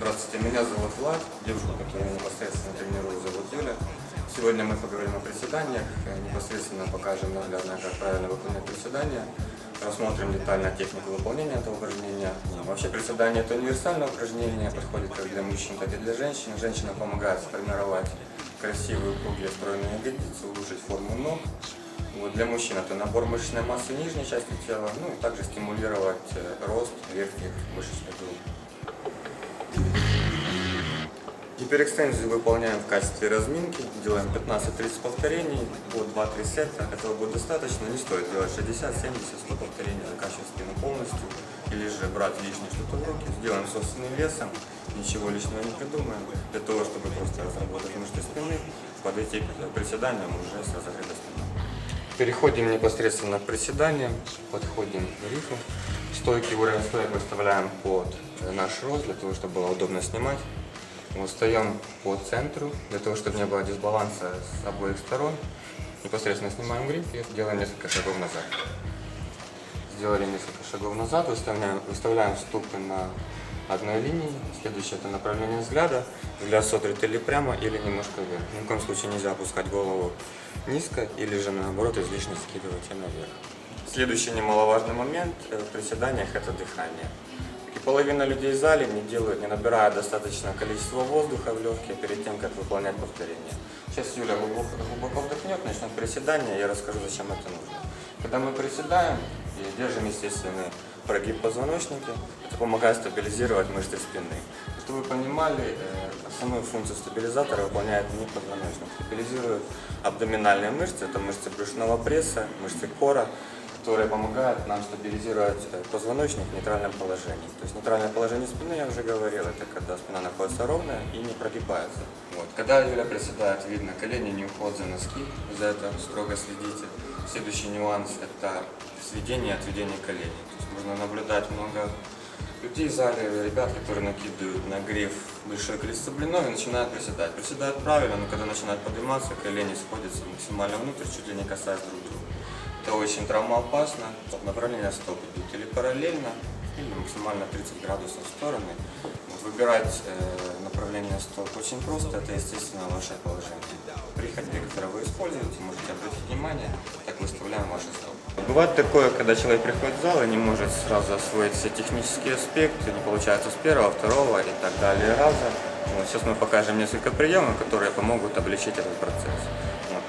Здравствуйте, меня зовут Влад, девушку, которую я непосредственно тренирую, зовут Юля. Сегодня мы поговорим о приседаниях, э, непосредственно покажем наглядно, как правильно выполнять приседания, рассмотрим детально технику выполнения этого упражнения. Вообще приседание это универсальное упражнение, подходит как для мужчин, так и для женщин. Женщина помогает сформировать красивые круглые стройные ягодицы, улучшить форму ног. Вот для мужчин это набор мышечной массы нижней части тела, ну и также стимулировать э, рост верхних мышечных групп. Гиперэкстензию выполняем в качестве разминки, делаем 15-30 повторений по 2-3 сета. Этого будет достаточно, не стоит делать 60, 70, 100 повторений, закачивать спину полностью. Или же брать лишнее что-то в руки, сделаем собственным весом, ничего лишнего не придумаем. Для того, чтобы просто разработать мышцы спины, подойти к приседаниям уже с разогретой спиной. Переходим непосредственно к приседаниям, подходим к рифу. Стойки, уровень стоек выставляем под э, наш рост, для того, чтобы было удобно снимать. Вот встаем по центру, для того, чтобы не было дисбаланса с обоих сторон. Непосредственно снимаем гриф и делаем несколько шагов назад. Сделали несколько шагов назад, выставляем, выставляем ступы на одной линии. Следующее это направление взгляда. Взгляд сотрет или прямо, или немножко вверх. Ни в коем случае нельзя опускать голову низко или же наоборот излишне скидывать ее наверх. Следующий немаловажный момент в приседаниях это дыхание. И половина людей в зале не делают, не набирают достаточное количество воздуха в легкие перед тем, как выполнять повторение. Сейчас Юля глубоко, глубоко вдохнет, начнет приседание, я расскажу, зачем это нужно. Когда мы приседаем и держим естественный прогиб позвоночника, это помогает стабилизировать мышцы спины. Чтобы вы понимали, э, основную функцию стабилизатора выполняет не позвоночник. Стабилизирует абдоминальные мышцы, это мышцы брюшного пресса, мышцы кора, которые помогают нам стабилизировать э, позвоночник в нейтральном положении. То есть нейтральное положение спины, я уже говорил, это когда спина находится ровная и не прогибается. Вот. Когда Юля приседает, видно, колени не уходят за носки, за это строго следите. Следующий нюанс – это сведение и отведение коленей. То есть можно наблюдать много людей в зале, ребят, которые накидывают на гриф большое количество блинов и начинают приседать. Приседают правильно, но когда начинают подниматься, колени сходятся максимально внутрь, чуть ли не касаясь друг друга. Это очень травмоопасно. Направление стоп идут или параллельно, или максимально 30 градусов в стороны. Выбирать э, направление стоп очень просто, это естественно ваше положение. При ходьбе, которое вы используете, можете обратить внимание, как выставляем ваши стопы. Бывает такое, когда человек приходит в зал и не может сразу освоить все технические аспекты, не получается с первого, второго и так далее раза. Вот сейчас мы покажем несколько приемов, которые помогут облегчить этот процесс.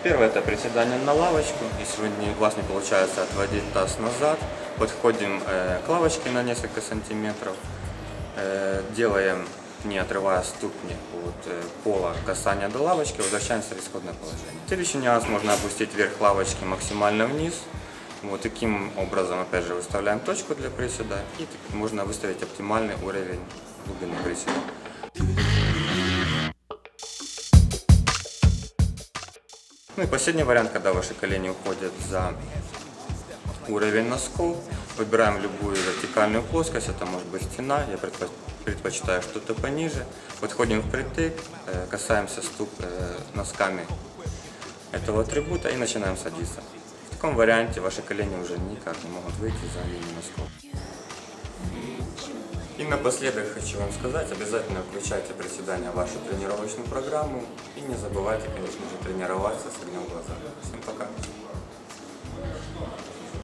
Первое это приседание на лавочку. Если вы не- получается отводить таз назад, подходим э, к лавочке на несколько сантиметров, э, делаем, не отрывая ступни от э, пола, касание до лавочки, возвращаемся в исходное положение. Следующий нюанс можно опустить вверх лавочки максимально вниз. Вот таким образом, опять же, выставляем точку для приседа и можно выставить оптимальный уровень глубины приседа. Ну и последний вариант, когда ваши колени уходят за уровень носков. Выбираем любую вертикальную плоскость, это может быть стена, я предпо- предпочитаю что-то пониже. Подходим впритык, э, касаемся ступ э, носками этого атрибута и начинаем садиться. В таком варианте ваши колени уже никак не могут выйти за линию носков. И напоследок хочу вам сказать, обязательно включайте приседания в вашу тренировочную программу и не забывайте, конечно же, тренироваться с огнем в глазах. Всем пока!